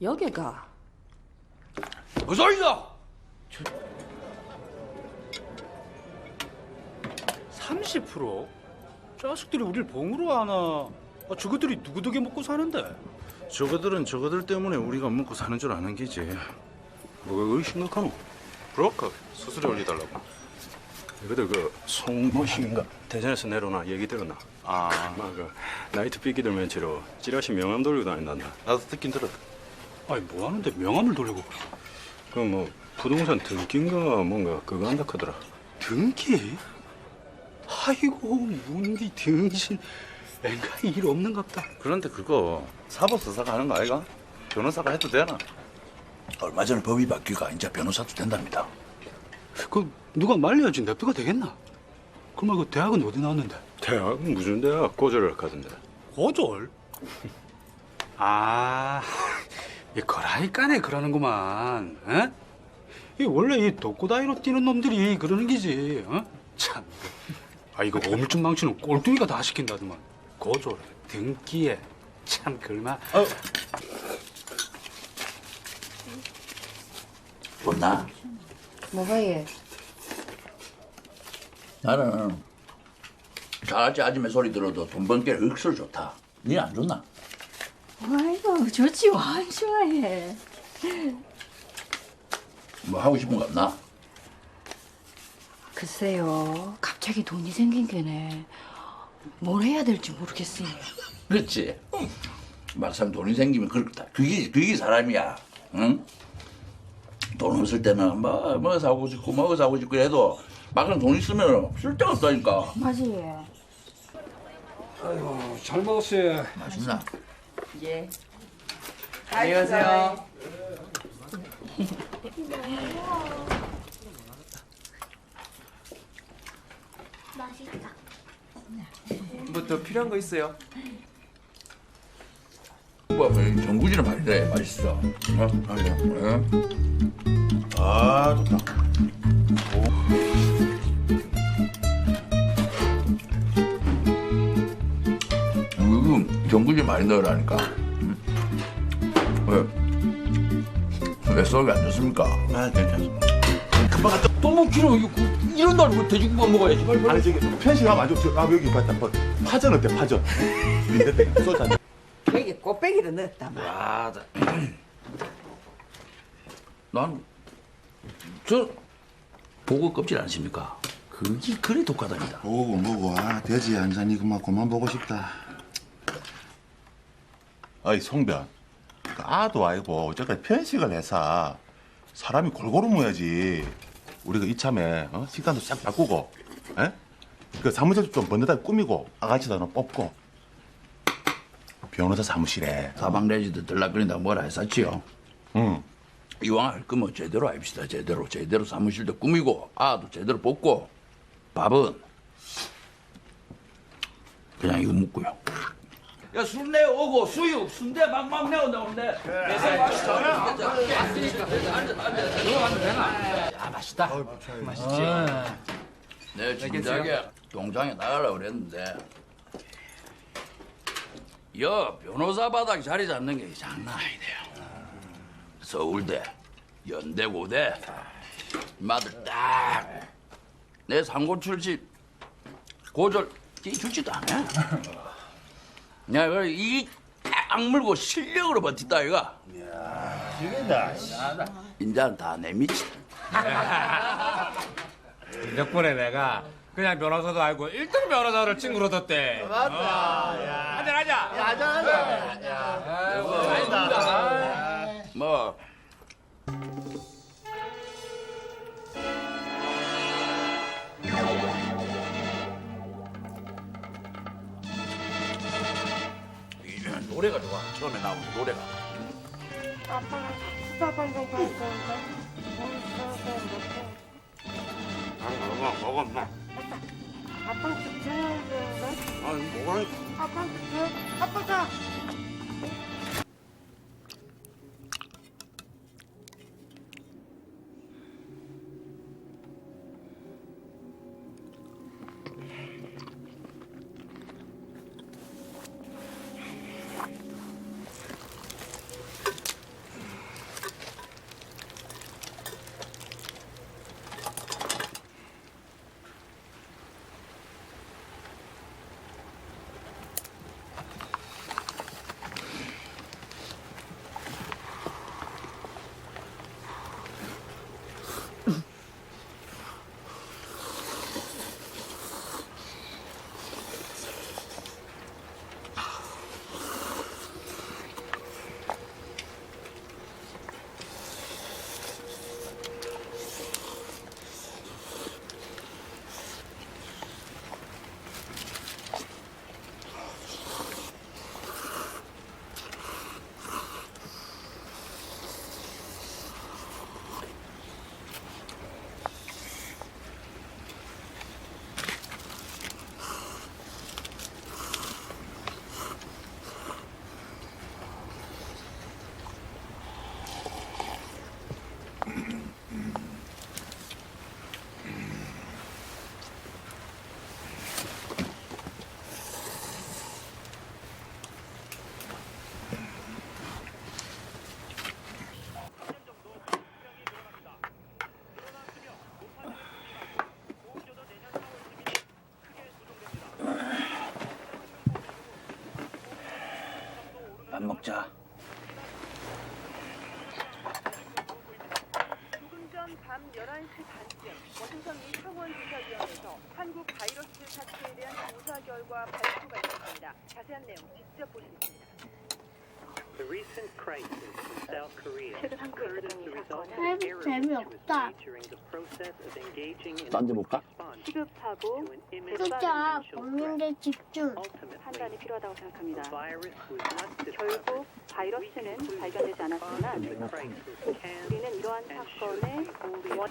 여기가 어서이다. 30%? 자식들이 우리를 봉으로 하나? 아, 저것들이 누구 덕에 먹고 사는데? 저거들은 저거들 때문에 우리가 먹고 사는 줄 아는 게지. 뭐가 그리 심각하노? 브로커 수수료 올려달라고. 너희들 그 송모식인가 대전에서 내려오나 얘기 들었나? 아, 막그 나이트 삐끼들 맨치로 찌라시 명함 돌리고 다닌단다. 나도 듣긴 들었. 아니 뭐 하는데 명함을 돌리고 그뭐 부동산 등기인가 뭔가 그거 한다 하더라. 등기? 아이고 문디 등신 앵가 일 없는갑다 그런데 그거 사법수사가 하는 거 아이가? 변호사가 해도 되나? 얼마 전에 법이 바뀌가 이제 변호사도 된답니다. 그 누가 말려야지 냅두가 되겠나? 그러면 그 대학은 어디 나왔는데? 대학 무슨 대학 고졸을 가던데. 고졸? 아, 이 거라이까네 그러는구만. 에? 이 원래 이 독고다이로 뛰는 놈들이 그러는 기지. 어? 참. 아 이거 오물쯤 망치는 꼴뚜기가 다 시킨다더만. 고졸, 등기에 참 글마. 못나? 뭐가 얘? 나는 잘할지 아줌마 소리 들어도 돈 번게 흑설 좋다. 니안 좋나? 아이고 좋지 완 좋아해. 뭐 하고 싶은 거 없나? 글쎄요 갑자기 돈이 생긴 게네. 뭘 해야 될지 모르겠어요. 그렇지. 막상 돈이 생기면 그렇다. 그게 그게 사람이야. 응? 돈 없을 때는 뭐, 뭐 사고 싶고 뭐 사고 싶고 해도 막상 돈 있으면 쓸데가 없다니까. 맞지? 잘 먹었어요. 맛있나? 예. 안녕하세요. 뭐더 필요한 거 있어요? 뭐, 뭐 전구지는 맛있네. 맛있어. 어? 아니야. 응? 아, 좋다. 이 전구지 많이 넣으라니까. 응? 왜? 왜 속이 안 좋습니까? 아, 괜찮습니다. 또 먹기로 이거 이런 날 뭐 돼지국밥 먹어야지. 빨리 빨리. 아니 저기 편식 하면 안 좋죠. 아 여기 봤다. 뭐, 파전 어때 파전? 민대땡 소주 한 잔. 여기 꽃배기를 넣었다 마. 난, 저, 보고 껍질 않습니까? 그게 그래 독하답니다. 보고 뭐고 아 돼지 한 잔이 그만 그만 보고 싶다. 어이 송변. 그 아도 아니고 어쨌든 편식을 해서 사람이 골고루 모야지. 우리가 이참에 어? 식단도 싹 바꾸고, 에? 그 사무실 좀 번듯하게 꾸미고 아가씨도 하나 뽑고. 변호사 사무실에. 사방 내지도 들락거린다 뭐라 했었지요. 응. 이왕 할 거면 제대로 합시다. 제대로. 제대로 사무실도 꾸미고, 아도 제대로 뽑고, 밥은 그냥 이거 먹고요. 야 순대 오고 수육 순대 막막 내어 나오는데. 야 맛있다. 맛있지. 내 진작에 동장에 나가려고 그랬는데 여 변호사 바닥 자리 잡는 게 장난 아니네요. 서울대, 연대 고대 마들 딱 내 상고 출신 고졸 뛰주지도 않아. 야, 그래 이딱 물고 실력으로 버티다 이가. 인자는 다내 밑이다. 덕분에 내가 그냥 변호사도 알고 1등 변호사를 친구로 뒀대. 맞다. 한잔 하자. 노래가 좋아 처음에 나온 노래가. 아빠가 수다방 좀갈 건데 못해 먹어 먹었나? 아빠한테 줘야 되는데? 아니 뭐가 아빠한테 줘 아빠가 먹자. 조금 전 밤 11시 반쯤 워싱턴 미 상원조사위원회에서 한국 바이러스 사태에 대한 조사 결과 발표가 있었습니다. 자세한 내용 직접 보시겠습니다. 최근 한국에 있었던 이 사건은 재미없다. 딴데 볼까? 시급하고 진짜 먹는데 집중. 판단이 필요하다고 생각합니다. 결국 바이러스는 발견되지 않았지만 우리는 이러한 사건의 원-